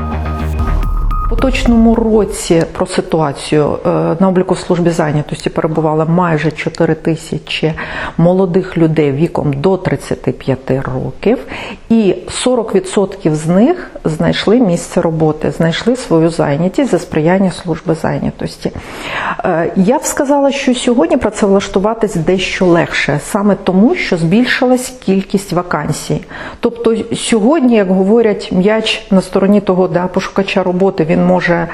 У поточному році про ситуацію е, на обліку служби зайнятості перебувало майже 4 тисячі молодих людей віком до 35 років, і 40% з них знайшли місце роботи, знайшли свою зайнятість за сприяння служби зайнятості. Е, Я б сказала, що сьогодні працевлаштуватись дещо легше, саме тому, що збільшилась кількість вакансій. Тобто сьогодні, як говорять, м'яч на стороні того, да, пошукача роботи, він може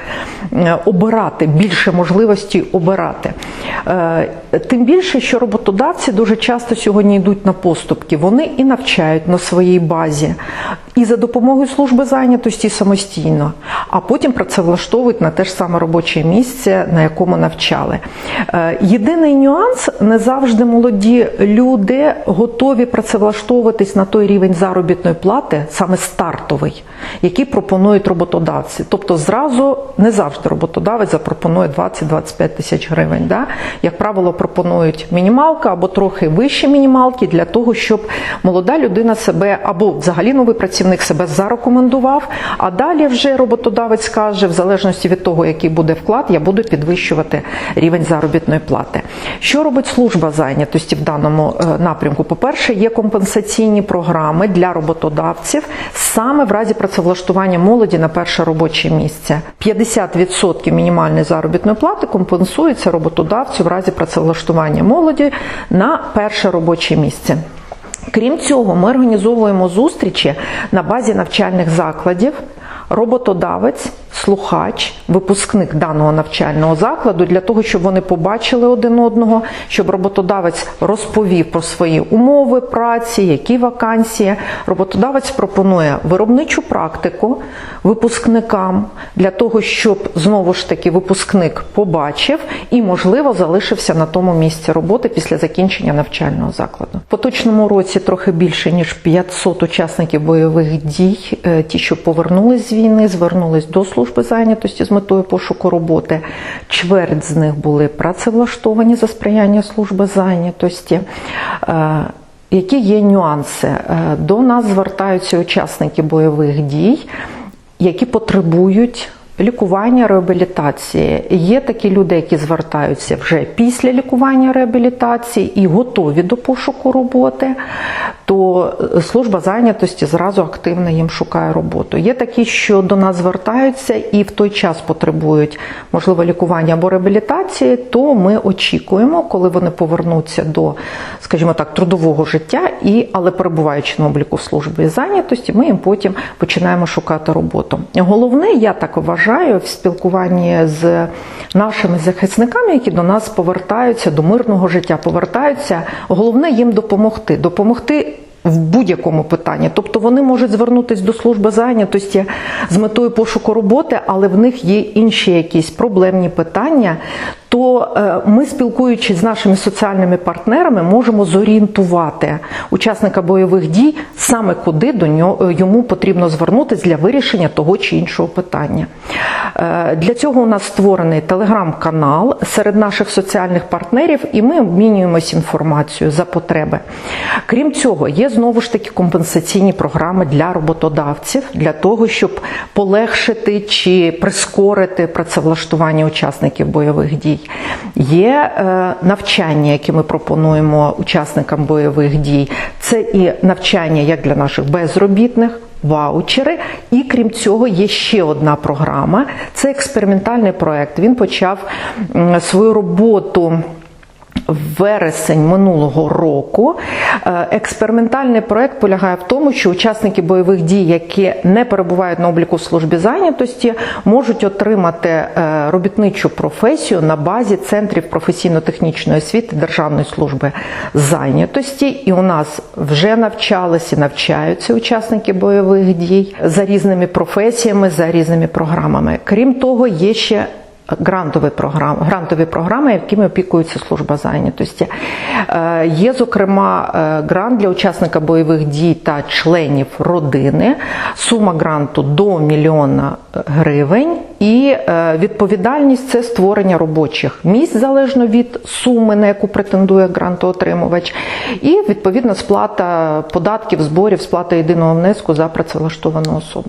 е, обирати більше можливості обирати. Е, Тим більше, що роботодавці дуже часто сьогодні йдуть на поступки. Вони і навчають на своїй базі, і за допомогою служби зайнятості самостійно, а потім працевлаштовують на те ж саме робоче місце, на якому навчали. Е, Єдиний нюанс не завжди молоді люди готові працевлаштовуватись на той рівень заробітної плати, саме стартовий, який пропонують роботодавці. Тобто зразу не завжди роботодавець запропонує 20-25 тисяч гривень. Да? Як правило, пропонують мінімалка або трохи вище мінімалки для того, щоб молода людина себе або взагалі новий працівник себе зарекомендував. А далі вже роботодавець каже, в залежності від того, який буде вклад, я буду підвищувати рівень заробітної плати. Що робить служба зайнятості в даному е, напрямку? По-перше, є компенсаційні програми для роботодавців саме в разі працевлаштування молоді на перше робоче місце. 50% мінімальної заробітної плати компенсується роботодавцю в разі працевлаштування молоді на перше робоче місце. Крім цього, ми організовуємо зустрічі на базі навчальних закладів. Роботодавець, слухач, випускник даного навчального закладу для того, щоб вони побачили один одного, щоб роботодавець розповів про свої умови праці, які вакансії. Роботодавець пропонує виробничу практику випускникам для того, щоб знову ж таки випускник побачив і, можливо, залишився на тому місці роботи після закінчення навчального закладу. В поточному році трохи більше ніж 500 учасників бойових дій, е, ті, що повернулись з війни, звернулись до служби зайнятості з метою пошуку роботи. Чверть з них були працевлаштовані за сприяння служби зайнятості. Е, Які є нюанси? Е, До нас звертаються учасники бойових дій, які потребують лікування, реабілітації. Є такі люди, які звертаються вже після лікування реабілітації і готові до пошуку роботи, то служба зайнятості зразу активно їм шукає роботу. Є такі, що до нас звертаються і в той час потребують можливо лікування або реабілітації, то ми очікуємо, коли вони повернуться до, скажімо так, трудового життя, і але перебуваючи на обліку служби зайнятості, ми їм потім починаємо шукати роботу. Головне, я так вважаю, в спілкуванні з нашими захисниками, які до нас повертаються до мирного життя, повертаються. Головне їм допомогти, допомогти. В будь-якому питанні, тобто вони можуть звернутися до служби зайнятості з метою пошуку роботи, але в них є інші якісь проблемні питання. То е, ми, спілкуючись з нашими соціальними партнерами, можемо зорієнтувати учасника бойових дій саме куди до нього йому потрібно звернутися для вирішення того чи іншого питання. Е, Для цього у нас створений телеграм-канал серед наших соціальних партнерів, і ми обмінюємося інформацією за потреби. Крім цього, є знову ж таки компенсаційні програми для роботодавців для того, щоб полегшити чи прискорити працевлаштування учасників бойових дій. Є е, навчання, які ми пропонуємо учасникам бойових дій. Це і навчання як для наших безробітних. Ваучери, і крім цього, є ще одна програма. Це експериментальний проект. Він почав свою роботу. Вересень минулого року Е, експериментальний проект полягає в тому, що учасники бойових дій, які не перебувають на обліку в службі зайнятості, можуть отримати е, робітничу професію на базі центрів професійно-технічної освіти Державної служби зайнятості. І у нас вже навчалися навчаються учасники бойових дій за різними професіями, за різними програмами. Крім того, є ще Грантові програми, грантові програми, якими опікується служба зайнятості. Е, Є, зокрема, е, грант для учасника бойових дій та членів родини. Сума гранту до мільйона гривень. І е, відповідальність це створення робочих місць залежно від суми, на яку претендує грантоотримувач, і відповідно сплата податків, зборів, сплата єдиного внеску за працевлаштовану особу.